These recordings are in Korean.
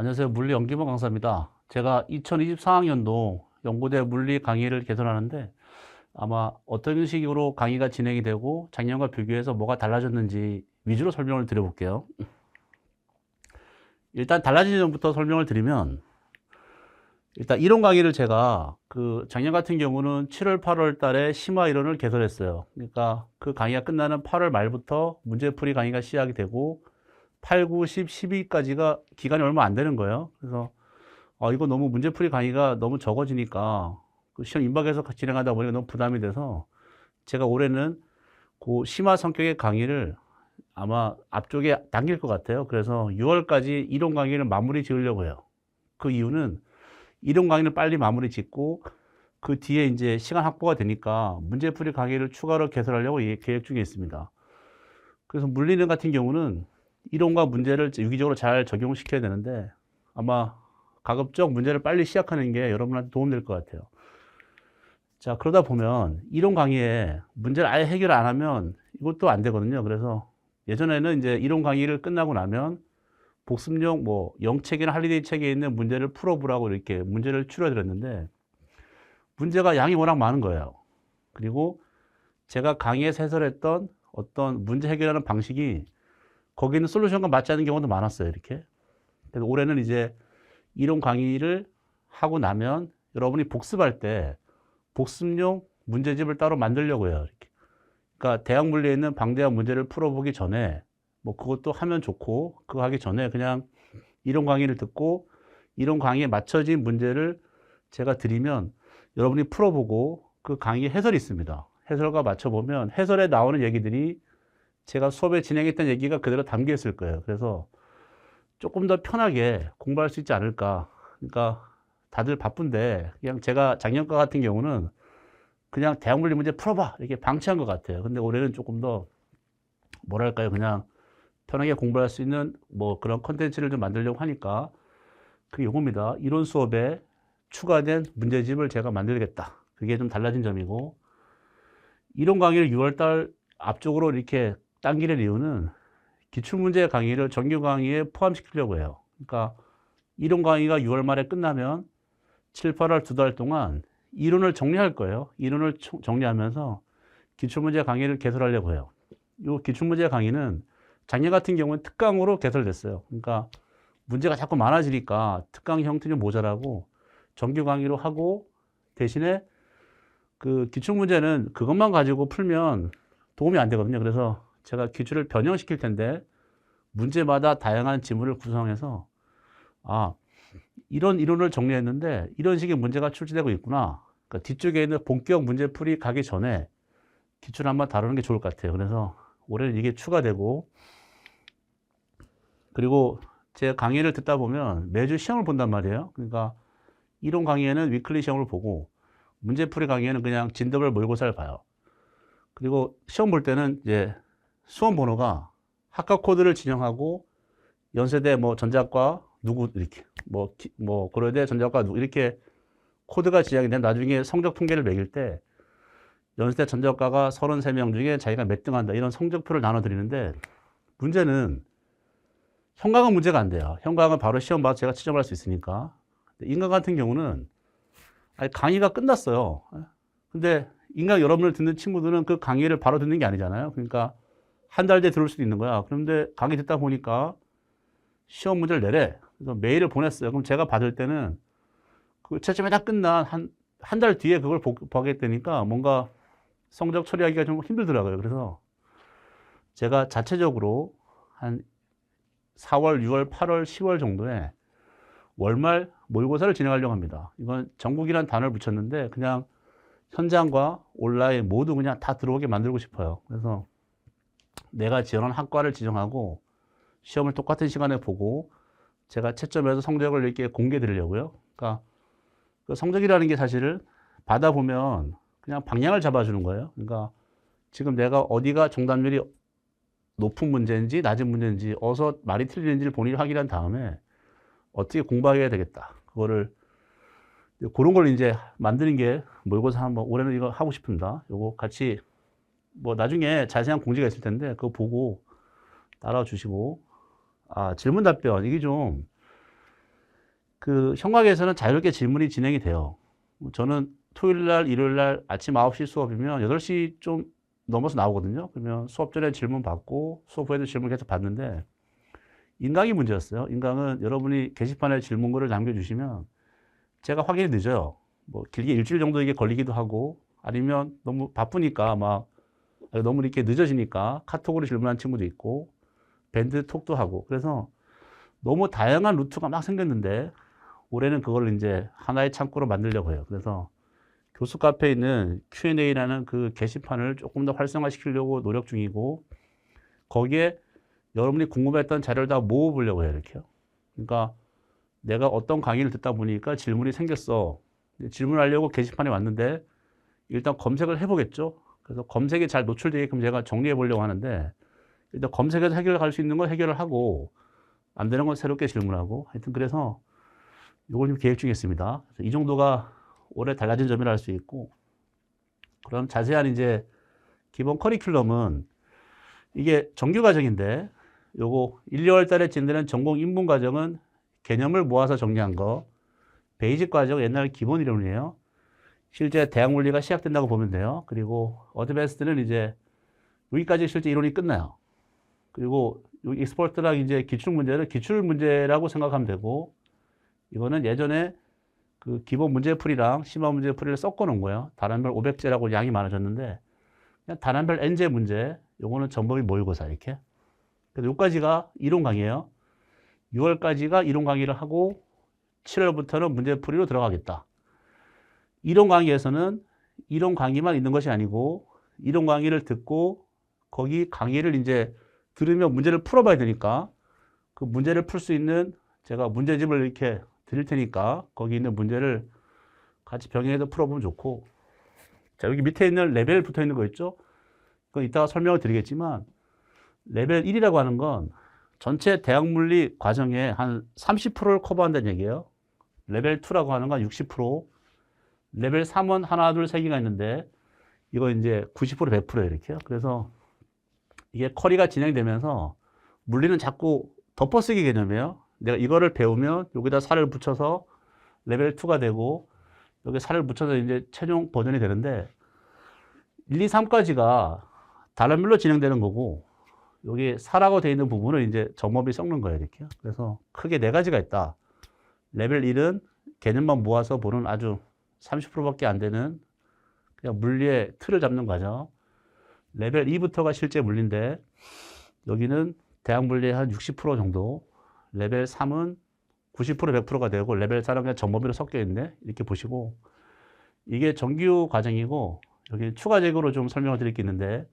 안녕하세요. 물리 연기범 강사입니다. 제가 2024학년도 연고대 물리 강의를 개설하는데 아마 어떤 식으로 강의가 진행이 되고 작년과 비교해서 뭐가 달라졌는지 위주로 설명을 드려볼게요. 일단 달라진 점부터 설명을 드리면 일단 이론 강의를 제가 그 작년 같은 경우는 7월, 8월 달에 심화 이론을 개설했어요. 그러니까 그 강의가 끝나는 8월 말부터 문제풀이 강의가 시작이 되고 8, 9, 10, 12까지가 기간이 얼마 안 되는 거예요. 그래서 어, 이거 너무 문제풀이 강의가 너무 적어지니까 그 시험 임박해서 진행하다 보니까 너무 부담이 돼서 제가 올해는 그 심화 성격의 강의를 아마 앞쪽에 당길 것 같아요. 그래서 6월까지 이론 강의를 마무리 지으려고 해요. 그 이유는 이론 강의를 빨리 마무리 짓고 그 뒤에 이제 시간 확보가 되니까 문제풀이 강의를 추가로 개설하려고 예- 계획 중에 있습니다. 그래서 물리는 같은 경우는 이론과 문제를 유기적으로 잘 적용시켜야 되는데 아마 가급적 문제를 빨리 시작하는 게 여러분한테 도움될 것 같아요. 자, 그러다 보면 이론 강의에 문제를 아예 해결 안 하면 이것도 안 되거든요. 그래서 예전에는 이제 이론 강의를 끝나고 나면 복습용 뭐 영책이나 할리데이 책에 있는 문제를 풀어보라고 이렇게 문제를 추려드렸는데 문제가 양이 워낙 많은 거예요. 그리고 제가 강의에서 해설했던 어떤 문제 해결하는 방식이 거기 있는 솔루션과 맞지 않는 경우도 많았어요. 이렇게. 그래서 올해는 이제 이론 강의를 하고 나면 여러분이 복습할 때 복습용 문제집을 따로 만들려고 해요. 이렇게. 그러니까 대학 물리에 있는 방대한 문제를 풀어보기 전에 뭐 그것도 하면 좋고 그거 하기 전에 그냥 이론 강의를 듣고 이론 강의에 맞춰진 문제를 제가 드리면 여러분이 풀어보고 그 강의 해설이 있습니다. 해설과 맞춰보면 해설에 나오는 얘기들이 제가 수업에 진행했던 얘기가 그대로 담겨 있을 거예요. 그래서 조금 더 편하게 공부할 수 있지 않을까. 그러니까 다들 바쁜데 그냥 제가 작년과 같은 경우는 그냥 대학 물리 문제 풀어봐 이렇게 방치한 것 같아요. 근데 올해는 조금 더 뭐랄까요, 그냥 편하게 공부할 수 있는 뭐 그런 컨텐츠를 좀 만들려고 하니까 그게 요겁니다. 이론 수업에 추가된 문제집을 제가 만들겠다. 그게 좀 달라진 점이고 이론 강의를 6월달 앞쪽으로 이렇게 당기는 이유는 기출문제 강의를 정규 강의에 포함시키려고 해요. 그러니까 이론 강의가 6월 말에 끝나면 7, 8월 두 달 동안 이론을 정리할 거예요. 이론을 총- 정리하면서 기출문제 강의를 개설하려고 해요. 이 기출문제 강의는 작년 같은 경우는 특강으로 개설됐어요. 그러니까 문제가 자꾸 많아지니까 특강 형태는 모자라고 정규 강의로 하고 대신에 그 기출 문제는 그것만 가지고 풀면 도움이 안 되거든요. 그래서 제가 기출을 변형시킬 텐데 문제마다 다양한 지문을 구성해서 아 이런 이론을 정리했는데 이런 식의 문제가 출제되고 있구나. 그러니까 뒤쪽에 있는 본격 문제풀이 가기 전에 기출 한번 다루는 게 좋을 것 같아요. 그래서 올해는 이게 추가되고 그리고 제 강의를 듣다 보면 매주 시험을 본단 말이에요. 그러니까 이론 강의에는 위클리 시험을 보고 문제풀이 강의에는 그냥 진도별 모의고사를 봐요. 그리고 시험 볼 때는 이제 수험 번호가 학과 코드를 진영하고 연세대 뭐 전자과 누구 이렇게 뭐, 기- 뭐 고려대 전자과 누구 이렇게 코드가 지정이 된 나중에 성적 통계를 매길 때 연세대 전자과가 33명 중에 자기가 몇 등 한다 이런 성적표를 나눠 드리는데 문제는 현강은 문제가 안 돼요. 현강은 바로 시험 봐서 제가 지정할 수 있으니까. 인강 같은 경우는 아니 강의가 끝났어요. 근데 인강 여러분을 듣는 친구들은 그 강의를 바로 듣는 게 아니잖아요. 그러니까 한 달 뒤에 들을 수도 있는 거야. 그런데 강의 듣다 보니까 시험 문제를 내래. 그래서 메일을 보냈어요. 그럼 제가 받을 때는 그 채점이 다 끝난 한, 한 달 뒤에 그걸 보, 보게 되니까 뭔가 성적 처리하기가 좀 힘들더라고요. 그래서 제가 자체적으로 한 4월, 6월, 8월, 10월 정도에 월말 모의고사를 진행하려고 합니다. 이건 전국이라는 단어를 붙였는데 그냥 현장과 온라인 모두 그냥 다 들어오게 만들고 싶어요. 그래서 내가 지원한 학과를 지정하고 시험을 똑같은 시간에 보고 제가 채점해서 성적을 이렇게 공개해 드리려고요. 그러니까 그 성적이라는 게 사실은 받아보면 그냥 방향을 잡아주는 거예요. 그러니까 지금 내가 어디가 정답률이 높은 문제인지 낮은 문제인지 어서 말이 틀리는지를 본인이 확인한 다음에 어떻게 공부해야 되겠다. 그거를 그런 걸 이제 만드는 게 모의고사 한번 올해는 이거 하고 싶습니다. 요거 같이 뭐 나중에 자세한 공지가 있을 텐데 그거 보고 따라와 주시고 아 질문 답변 이게 좀 그 형광에서는 자유롭게 질문이 진행이 돼요. 뭐 저는 토요일 날, 일요일 날 아침 9시 수업이면 8시 좀 넘어서 나오거든요. 그러면 수업 전에 질문 받고 수업 후에도 질문 계속 받는데 인강이 문제였어요. 인강은 여러분이 게시판에 질문글을 남겨주시면 제가 확인이 늦어요. 뭐 길게 일주일 정도 이게 걸리기도 하고 아니면 너무 바쁘니까 막 너무 이렇게 늦어지니까 카톡으로 질문한 친구도 있고 밴드 톡도 하고 그래서 너무 다양한 루트가 막 생겼는데 올해는 그걸 이제 하나의 창구로 만들려고 해요. 그래서 교수 카페에 있는 Q&A라는 그 게시판을 조금 더 활성화시키려고 노력 중이고 거기에 여러분이 궁금했던 자료를 다 모아보려고 해요. 이렇게요. 그러니까 내가 어떤 강의를 듣다 보니까 질문이 생겼어. 질문하려고 게시판에 왔는데 일단 검색을 해보겠죠. 그래서 검색에 잘 노출되게끔 제가 정리해 보려고 하는데 일단 검색해서 해결할 수 있는 건 해결을 하고 안 되는 건 새롭게 질문하고 하여튼 그래서 이걸 좀 계획 중에 있습니다. 이 정도가 올해 달라진 점이라 할 수 있고 그럼 자세한 이제 기본 커리큘럼은 이게 정규 과정인데 요거 1, 2월 달에 진행되는 전공 인문 과정은 개념을 모아서 정리한 거 베이직 과정 옛날 기본 이론이에요. 실제 대학 물리가 시작된다고 보면 돼요. 그리고 어드밴스드는 이제 여기까지 실제 이론이 끝나요. 그리고 여기 익스포트랑 이제 기출 문제는 기출 문제라고 생각하면 되고 이거는 예전에 그 기본 문제풀이랑 심화 문제풀이를 섞어 놓은 거예요. 단원별 500제라고 양이 많아졌는데 그냥 단원별 n제 문제 요거는 전범위 모의고사 이렇게. 그래서 요까지가 이론 강의예요. 6월까지가 이론 강의를 하고 7월부터는 문제풀이로 들어가겠다. 이론 강의에서는 이론 강의만 있는 것이 아니고 이론 강의를 듣고 거기 강의를 이제 들으면 문제를 풀어봐야 되니까 그 문제를 풀 수 있는 제가 문제집을 이렇게 드릴 테니까 거기 있는 문제를 같이 병행해서 풀어보면 좋고 자 여기 밑에 있는 레벨 붙어 있는 거 있죠? 그건 이따가 설명을 드리겠지만 레벨 1이라고 하는 건 전체 대학 물리 과정의 한 30%를 커버한다는 얘기예요. 레벨 2라고 하는 건 60%, 레벨 3은 하나, 둘, 세 개가 있는데 이거 이제 90% 100%예요, 이렇게요. 그래서 이게 커리가 진행되면서 물리는 자꾸 덮어쓰기 개념이에요. 내가 이거를 배우면 여기다 살을 붙여서 레벨 2가 되고 여기 살을 붙여서 이제 최종 버전이 되는데 1, 2, 3까지가 단원별로 진행되는 거고 여기 살하고 되어 있는 부분을 이제 점업이 섞는 거예요, 이렇게. 그래서 크게 네 가지가 있다. 레벨 1은 개념만 모아서 보는 아주 30%밖에 안 되는 그냥 물리의 틀을 잡는 과정. 레벨 2부터가 실제 물리인데 여기는 대학 물리의 한 60% 정도, 레벨 3은 90% 100%가 되고 레벨 4는 그냥 전범위로 섞여 있네. 이렇게 보시고 이게 정규 과정이고 여기 추가적으로 좀 설명을 드릴 게 있는데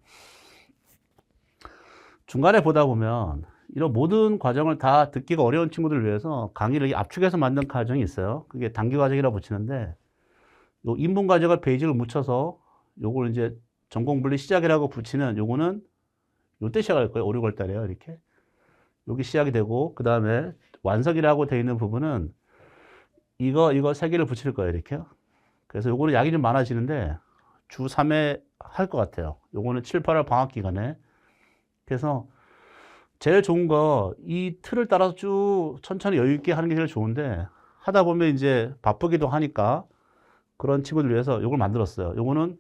중간에 보다 보면 이런 모든 과정을 다 듣기가 어려운 친구들을 위해서 강의를 압축해서 만든 과정이 있어요. 그게 단기 과정이라고 붙이는데 요 인문 과정을 베이직을 묻혀서 요걸 이제 전공 분리 시작이라고 붙이는 요거는 요때 시작할 거예요. 5, 6월 달에요. 이렇게. 여기 시작이 되고 그 다음에 완성이라고 되어 있는 부분은 이거 이거 세 개를 붙일 거예요. 이렇게요. 그래서 요거는 약이 좀 많아지는데 주 3회 할 것 같아요. 요거는 7, 8월 방학 기간에 그래서 제일 좋은 거 이 틀을 따라서 쭉 천천히 여유 있게 하는 게 제일 좋은데 하다 보면 이제 바쁘기도 하니까 그런 친구들 위해서 이걸 만들었어요. 요거는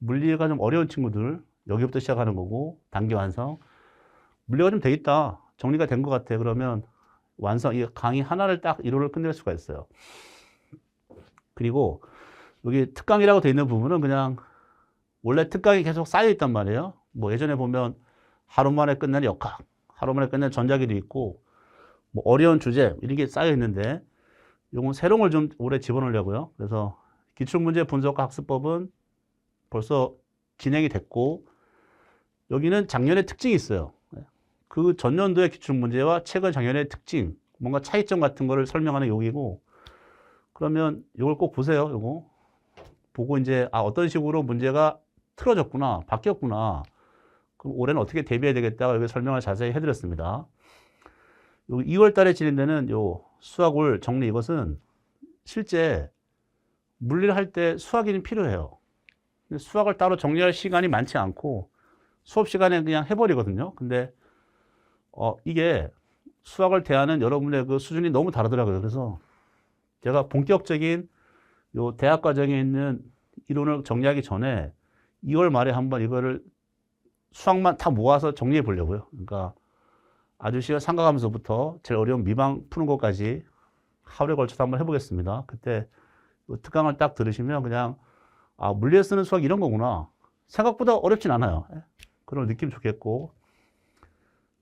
물리가 좀 어려운 친구들 여기부터 시작하는 거고 단기 완성. 물리가 좀 돼 있다. 정리가 된 것 같아. 그러면 완성 이 강의 하나를 딱 이론을 끝낼 수가 있어요. 그리고 여기 특강이라고 돼 있는 부분은 그냥 원래 특강이 계속 쌓여 있단 말이에요. 뭐 예전에 보면 하루 만에 끝내는 역학, 하루 만에 끝내는 전자기도 있고, 뭐 어려운 주제, 이런 게 쌓여 있는데, 요건 새로운 걸 좀 올해 집어넣으려고요. 그래서 기출문제 분석과 학습법은 벌써 진행이 됐고, 여기는 작년의 특징이 있어요. 그 전년도의 기출문제와 최근 작년의 특징, 뭔가 차이점 같은 거를 설명하는 여기고, 그러면 이걸 꼭 보세요, 요거. 보고 이제, 아, 어떤 식으로 문제가 틀어졌구나, 바뀌었구나. 그럼 올해는 어떻게 대비해야 되겠다 여기 설명을 자세히 해드렸습니다. 요 2월 달에 진행되는 요 수학을 정리 이것은 실제 물리를 할 때 수학이 필요해요. 수학을 따로 정리할 시간이 많지 않고 수업 시간에 그냥 해버리거든요. 근데 어, 이게 수학을 대하는 여러분의 그 수준이 너무 다르더라고요. 그래서 제가 본격적인 요 대학 과정에 있는 이론을 정리하기 전에 2월 말에 한번 이거를 수학만 다 모아서 정리해 보려고요. 그러니까 쉬운 삼각함수부터 제일 어려운 미방 푸는 것까지 하루에 걸쳐서 한번 해보겠습니다. 그때 요 특강을 딱 들으시면 그냥 아 물리에 쓰는 수학 이런 거구나. 생각보다 어렵진 않아요. 예? 그런 느낌 좋겠고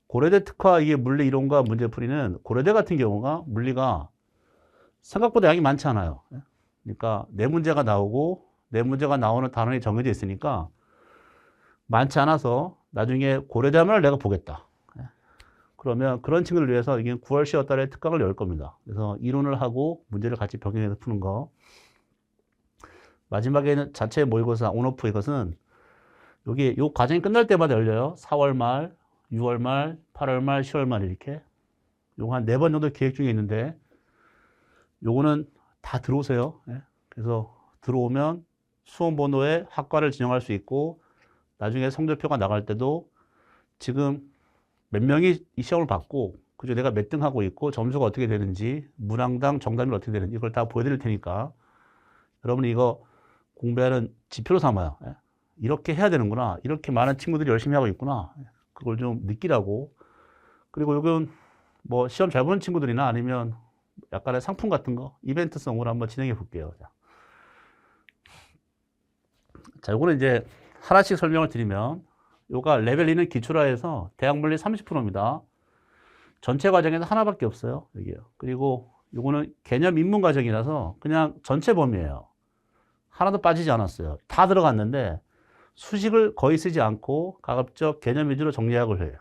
고려대 특화 이게 물리 이론과 문제풀이는 고려대 같은 경우가 물리가 생각보다 양이 많지 않아요. 예? 그러니까 네 문제가 나오고 네 문제가 나오는 단원이 정해져 있으니까 많지 않아서 나중에 고려대학을 내가 보겠다. 예? 그러면 그런 친구들 위해서 이게 9월 10월 달에 특강을 열 겁니다. 그래서 이론을 하고 문제를 같이 병행해서 푸는 거. 마지막에는 자체 모의고사 온오프 이것은 여기 요 과정이 끝날 때마다 열려요. 4월 말, 6월 말, 8월 말, 10월 말 이렇게. 요거 한 네 번 정도 계획 중에 있는데 요거는 다 들어오세요. 예? 그래서 들어오면 수험 번호에 학과를 지정할 수 있고 나중에 성적표가 나갈 때도 지금 몇 명이 이 시험을 받고 그죠 내가 몇 등 하고 있고 점수가 어떻게 되는지 문항당 정답이 어떻게 되는지 이걸 다 보여드릴 테니까 여러분 이거 공부하는 지표로 삼아요. 예? 이렇게 해야 되는구나. 이렇게 많은 친구들이 열심히 하고 있구나. 그걸 좀 느끼라고. 그리고 이건 뭐 시험 잘 보는 친구들이나 아니면 약간의 상품 같은 거 이벤트성으로 한번 진행해 볼게요. 자, 자 요거는 이제 하나씩 설명을 드리면 요가 레벨 2는 기출화해서 대학 물리 30%입니다. 전체 과정에서 하나밖에 없어요. 여기요. 그리고 요거는 개념 입문 과정이라서 그냥 전체 범위예요. 하나도 빠지지 않았어요. 다 들어갔는데 수식을 거의 쓰지 않고 가급적 개념 위주로 정리하고 해요.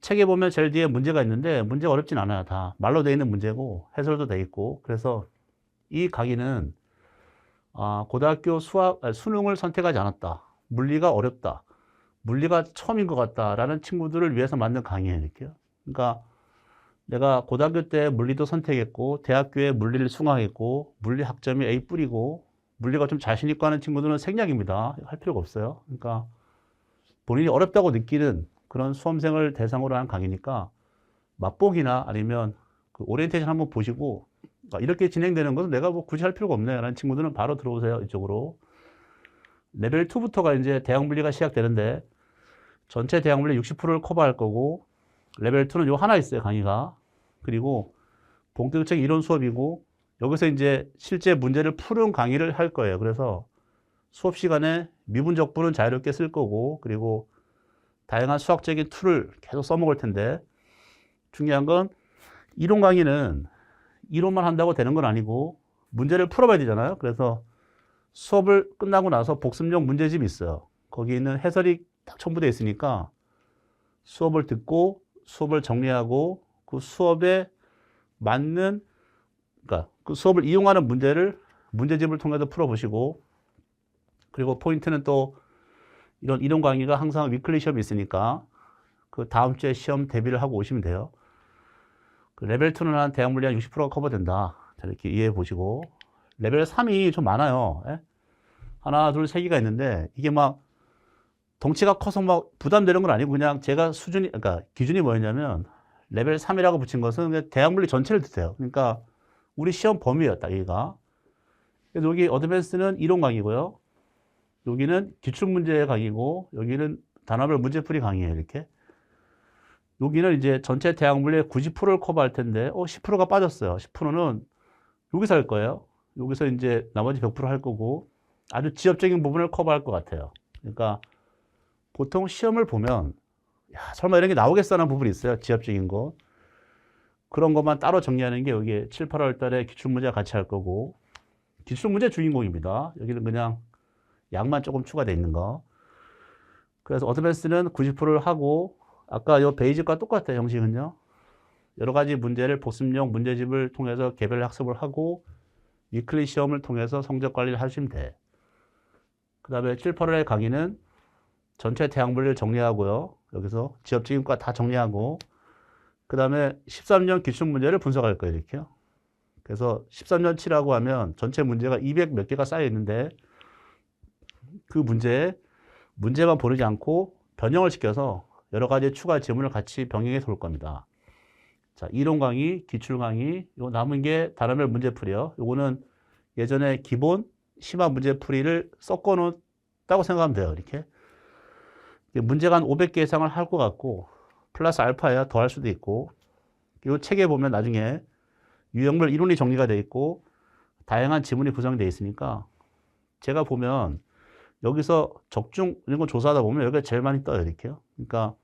책에 보면 제일 뒤에 문제가 있는데 문제가 어렵진 않아요. 다 말로 되어 있는 문제고 해설도 돼 있고 그래서 이 강의는 아, 고등학교 수학 수능을 선택하지 않았다. 물리가 어렵다. 물리가 처음인 것 같다라는 친구들을 위해서 만든 강의예요. 그러니까 내가 고등학교 때 물리도 선택했고 대학교에 물리를 수강했고 물리 학점이 A 뿌리고 물리가 좀 자신 있고 하는 친구들은 생략입니다. 할 필요가 없어요. 그러니까 본인이 어렵다고 느끼는 그런 수험생을 대상으로 한 강의니까 맛보기나 아니면 그 오리엔테이션 한번 보시고 아, 이렇게 진행되는 것은 내가 뭐 굳이 할 필요가 없네 라는 친구들은 바로 들어오세요 이쪽으로 레벨 2부터가 이제 대학 물리가 시작되는데 전체 대학 물리 60%를 커버할 거고 레벨 2는 요 하나 있어요 강의가 그리고 본격적인 이론 수업이고 여기서 이제 실제 문제를 푸는 강의를 할 거예요 그래서 수업 시간에 미분적분은 자유롭게 쓸 거고 그리고 다양한 수학적인 툴을 계속 써먹을 텐데 중요한 건 이론 강의는 이론만 한다고 되는 건 아니고 문제를 풀어봐야 되잖아요. 그래서 수업을 끝나고 나서 복습용 문제집이 있어요. 거기 있는 해설이 딱 첨부되어 있으니까 수업을 듣고 수업을 정리하고 그 수업에 맞는 그러니까 그 수업을 이용하는 문제를 문제집을 통해서 풀어보시고 그리고 포인트는 또 이런 이론 강의가 항상 위클리 시험이 있으니까 그 다음 주에 시험 대비를 하고 오시면 돼요. 그 레벨 2는 한 대학 물리 한 60%가 커버된다. 자, 이렇게 이해해 보시고. 레벨 3이 좀 많아요. 예? 하나, 둘, 세 개가 있는데 이게 막 덩치가 커서 막 부담되는 건 아니고 그냥 제가 수준이, 그러니까 기준이 뭐였냐면 레벨 3이라고 붙인 것은 대학 물리 전체를 뜻해요. 그러니까 우리 시험 범위였다, 여기가. 그래서 여기 어드밴스는 이론 강의고요. 여기는 기출 문제 강의고, 여기는 단어별 문제풀이 강의예요, 이렇게. 여기는 이제 전체 대학 물리의 90%를 커버할 텐데, 어, 10%가 빠졌어요. 10%는 여기서 할 거예요. 여기서 이제 나머지 100%할 거고, 아주 지엽적인 부분을 커버할 것 같아요. 그러니까 보통 시험을 보면, 야, 설마 이런 게 나오겠어 하는 부분이 있어요. 지엽적인 거. 그런 것만 따로 정리하는 게 여기 7, 8월 달에 기출문제 같이 할 거고, 기출문제 주인공입니다. 여기는 그냥 양만 조금 추가되어 있는 거. 그래서 어드밴스는 90%를 하고, 아까 요 베이직과 똑같아요, 형식은요. 여러 가지 문제를 복습용 문제집을 통해서 개별 학습을 하고, 위클리 시험을 통해서 성적 관리를 하시면 돼. 그 다음에 7, 8월의 강의는 전체 물리를 정리하고요. 여기서 지역적인 과다 정리하고, 그 다음에 13년 기출 문제를 분석할 거예요, 이렇게요. 그래서 13년 치라고 하면 전체 문제가 200 몇 개가 쌓여 있는데, 그 문제에 문제만 보내지 않고 변형을 시켜서 여러 가지 추가 질문을 같이 병행해서 올 겁니다. 자, 이론 강의, 기출 강의, 요 남은 게 단어별 문제풀이요. 요거는 예전에 기본 심화 문제풀이를 섞어 놓았다고 생각하면 돼요. 이렇게. 문제가 한 500개 이상을 할 것 같고, 플러스 알파야 더 할 수도 있고, 이 책에 보면 나중에 유형별 이론이 정리가 돼 있고, 다양한 지문이 구성되어 있으니까, 제가 보면 여기서 적중 이런 거 조사하다 보면 여기가 제일 많이 떠요. 이렇게요. 그러니까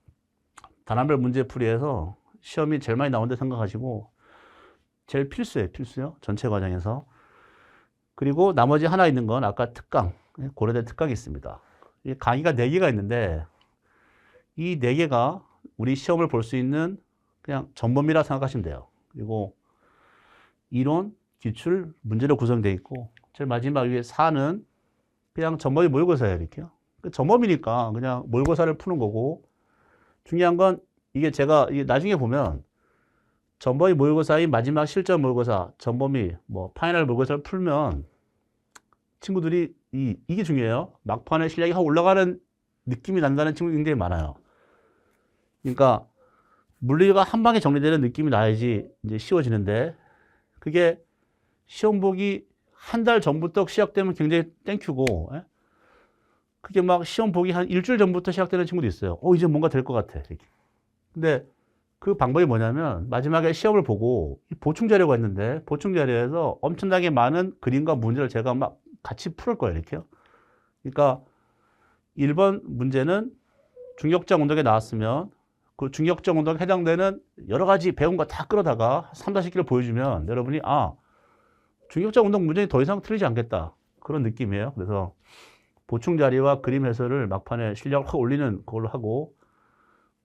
단원별 문제풀이에서 시험이 제일 많이 나온다 생각하시고, 제일 필수예요. 필수요. 전체 과정에서. 그리고 나머지 하나 있는 건 아까 특강, 고려대 특강이 있습니다. 이 강의가 네개가 있는데 이 네 개가 우리 시험을 볼 수 있는 그냥 전범이라 생각하시면 돼요. 그리고 이론, 기출, 문제로 구성되어 있고 제일 마지막 위에 4는 그냥 전범이 모의고사예요. 이렇게요. 그 전범이니까 그냥 모의고사를 푸는 거고 중요한 건 이게 제가 나중에 보면 전범이 모의고사인 마지막 실전 모의고사, 전범이 뭐 파이널 모의고사를 풀면 친구들이 이, 이게 중요해요. 막판에 실력이 확 올라가는 느낌이 난다는 친구들이 굉장히 많아요. 그러니까 물리가 한 방에 정리되는 느낌이 나야지 이제 쉬워지는데 그게 시험 보기 한 달 전부터 시작되면 굉장히 땡큐고 예? 그게 막 시험 보기 한 일주일 전부터 시작되는 친구도 있어요. 어 이제 뭔가 될 것 같아. 이렇게. 근데 그 방법이 뭐냐면 마지막에 시험을 보고 이 보충 자료가 있는데 보충 자료에서 엄청나게 많은 그림과 문제를 제가 막 같이 풀을 거예요. 이렇게요. 그러니까 1번 문제는 중력장 운동에 나왔으면 그 중력장 운동에 해당되는 여러 가지 배운 거 다 끌어다가 3, 40개를 보여주면 여러분이 아, 중력장 운동 문제는 더 이상 틀리지 않겠다. 그런 느낌이에요. 그래서 보충 자료와 그림 해설을 막판에 실력을 확 올리는 그걸로 하고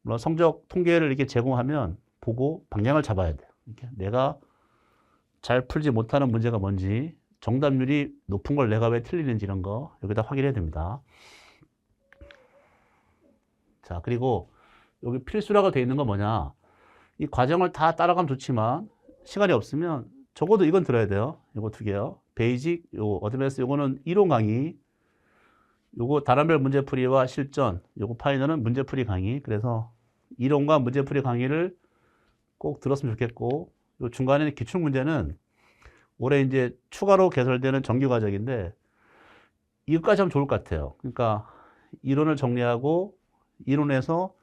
물론 성적 통계를 이렇게 제공하면 보고 방향을 잡아야 돼요. 내가 잘 풀지 못하는 문제가 뭔지 정답률이 높은 걸 내가 왜 틀리는지 이런 거 여기다 확인해야 됩니다. 자, 그리고 여기 필수라고 되어 있는 건 뭐냐? 이 과정을 다 따라가면 좋지만 시간이 없으면 적어도 이건 들어야 돼요. 이거 두 개요. 베이직, 요 어드밴스 요거는 이론 강의. 요거 단원별 문제풀이와 실전, 요거 파이널은 문제풀이 강의. 그래서 이론과 문제풀이 강의를 꼭 들었으면 좋겠고, 요 중간에 기출 문제는 올해 이제 추가로 개설되는 정규 과정인데 이것까지 하면 좋을 것 같아요. 그러니까 이론을 정리하고 이론에서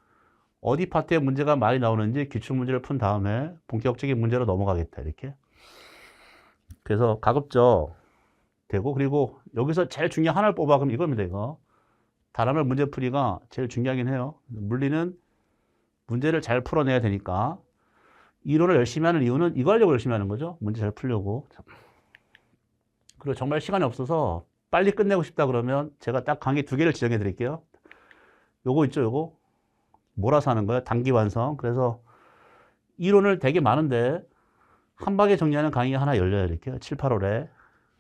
어디 파트에 문제가 많이 나오는지 기출 문제를 푼 다음에 본격적인 문제로 넘어가겠다 이렇게. 그래서 가급적 되고 그리고 여기서 제일 중요한 하나를 뽑아 그럼 이겁니다 이거. 단원별 문제풀이가 제일 중요하긴 해요. 물리는 문제를 잘 풀어내야 되니까 이론을 열심히 하는 이유는 이거 하려고 열심히 하는 거죠. 문제 잘 풀려고. 그리고 정말 시간이 없어서 빨리 끝내고 싶다 그러면 제가 딱 강의 두 개를 지정해 드릴게요. 요거 있죠, 요거. 몰아서 하는 거예요. 단기 완성. 그래서 이론을 되게 많은데 한 방에 정리하는 강의 하나 열려요. 이렇게 7, 8월에.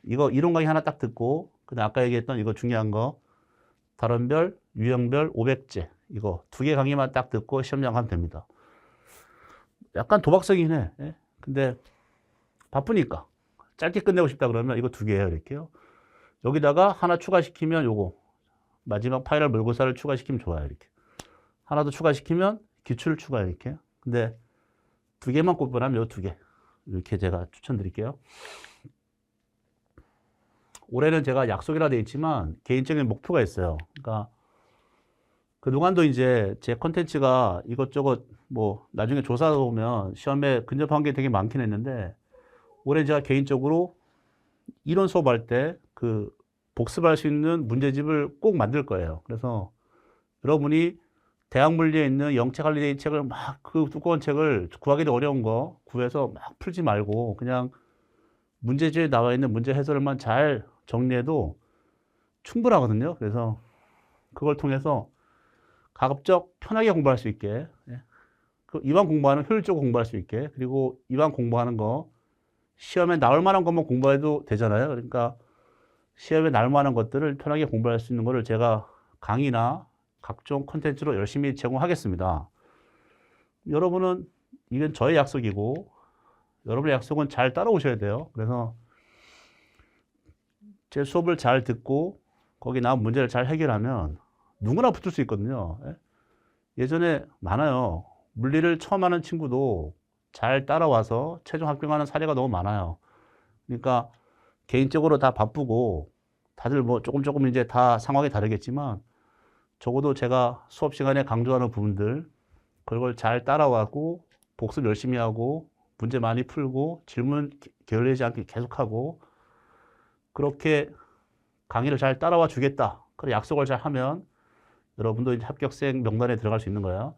이거 이론 강의 하나 딱 듣고 그다음 아까 얘기했던 이거 중요한 거 단원별, 유형별 500제 이거 두 개 강의만 딱 듣고 시험장 하면 됩니다. 약간 도박성이긴 해. 예? 근데 바쁘니까 짧게 끝내고 싶다 그러면 이거 두 개예요. 이렇게요. 여기다가 하나 추가시키면 요거 마지막 파이널 모의고사를 추가시키면 좋아요. 이렇게. 하나 더 추가시키면 기출을 추가해 이렇게. 근데 두 개만 꼽으라면 요 두 개. 이렇게 제가 추천드릴게요. 올해는 제가 약속이라 돼 있지만 개인적인 목표가 있어요. 그러니까 그동안도 이제 제 컨텐츠가 이것저것 뭐 나중에 조사해 보면 시험에 근접한 게 되게 많긴 했는데 올해 제가 개인적으로 이론 수업할 때 그 복습할 수 있는 문제집을 꼭 만들 거예요. 그래서 여러분이 대학 물리에 있는 영체 관리된 책을 막 그 두꺼운 책을 구하기도 어려운 거 구해서 막 풀지 말고 그냥 문제지에 나와 있는 문제 해설만 잘 정리해도 충분하거든요. 그래서 그걸 통해서 가급적 편하게 공부할 수 있게 예. 그 이왕 공부하는 효율적으로 공부할 수 있게 그리고 이왕 공부하는 거 시험에 나올 만한 것만 공부해도 되잖아요. 그러니까 시험에 나올 만한 것들을 편하게 공부할 수 있는 거를 제가 강의나 각종 콘텐츠로 열심히 제공하겠습니다. 여러분은 이건 저의 약속이고 여러분의 약속은 잘 따라오셔야 돼요. 그래서 제 수업을 잘 듣고 거기 나온 문제를 잘 해결하면 누구나 붙을 수 있거든요. 예? 예전에 많아요. 물리를 처음 하는 친구도 잘 따라와서 최종 합격하는 사례가 너무 많아요. 그러니까 개인적으로 다 바쁘고 다들 뭐 조금 조금 이제 다 상황이 다르겠지만 적어도 제가 수업 시간에 강조하는 부분들 그걸 잘 따라와고 복습 열심히 하고 문제 많이 풀고 질문 게을리지 않게 계속하고 그렇게 강의를 잘 따라와 주겠다. 그래 약속을 잘 하면 여러분도 이제 합격생 명단에 들어갈 수 있는 거예요.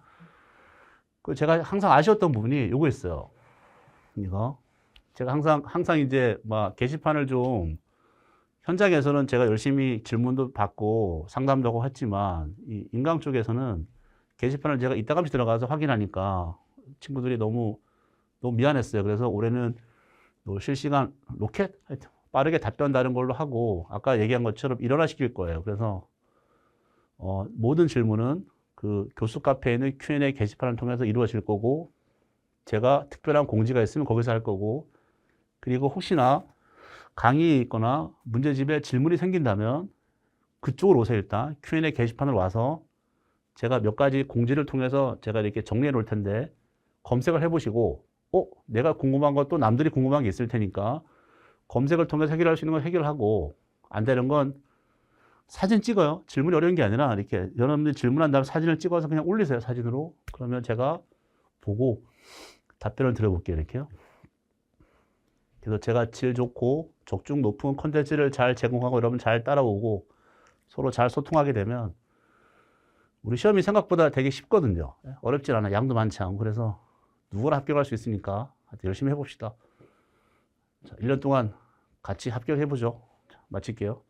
그 제가 항상 아쉬웠던 부분이 요거 있어요. 이거 제가 항상 항상 이제 막 게시판을 좀 현장에서는 제가 열심히 질문도 받고 상담도 하고 했지만 이 인강 쪽에서는 게시판을 제가 이따금씩 들어가서 확인하니까 친구들이 너무 너무 미안했어요. 그래서 올해는 뭐 실시간 로켓 하여튼 빠르게 답변 다른 걸로 하고 아까 얘기한 것처럼 일어나 시킬 거예요. 그래서 어, 모든 질문은 그 교수 카페에 있는 Q&A 게시판을 통해서 이루어질 거고 제가 특별한 공지가 있으면 거기서 할 거고 그리고 혹시나 강의에 있거나 문제집에 질문이 생긴다면 그쪽으로 오세요 일단 Q&A 게시판을 와서 제가 몇 가지 공지를 통해서 제가 이렇게 정리해 놓을 텐데 검색을 해 보시고 어 내가 궁금한 것도 남들이 궁금한 게 있을 테니까 검색을 통해서 해결할 수 있는 건 해결하고 안 되는 건 사진 찍어요. 질문이 어려운 게 아니라 이렇게 여러분들이 질문한 다음에 사진을 찍어서 그냥 올리세요. 사진으로. 그러면 제가 보고 답변을 드려볼게요. 이렇게요. 그래서 제가 질 좋고 적중 높은 컨텐츠를 잘 제공하고 여러분 잘 따라오고 서로 잘 소통하게 되면 우리 시험이 생각보다 되게 쉽거든요. 어렵진 않아. 양도 많지 않고. 그래서 누구나 합격할 수 있으니까 열심히 해봅시다. 자, 1년 동안 같이 합격해보죠. 자, 마칠게요.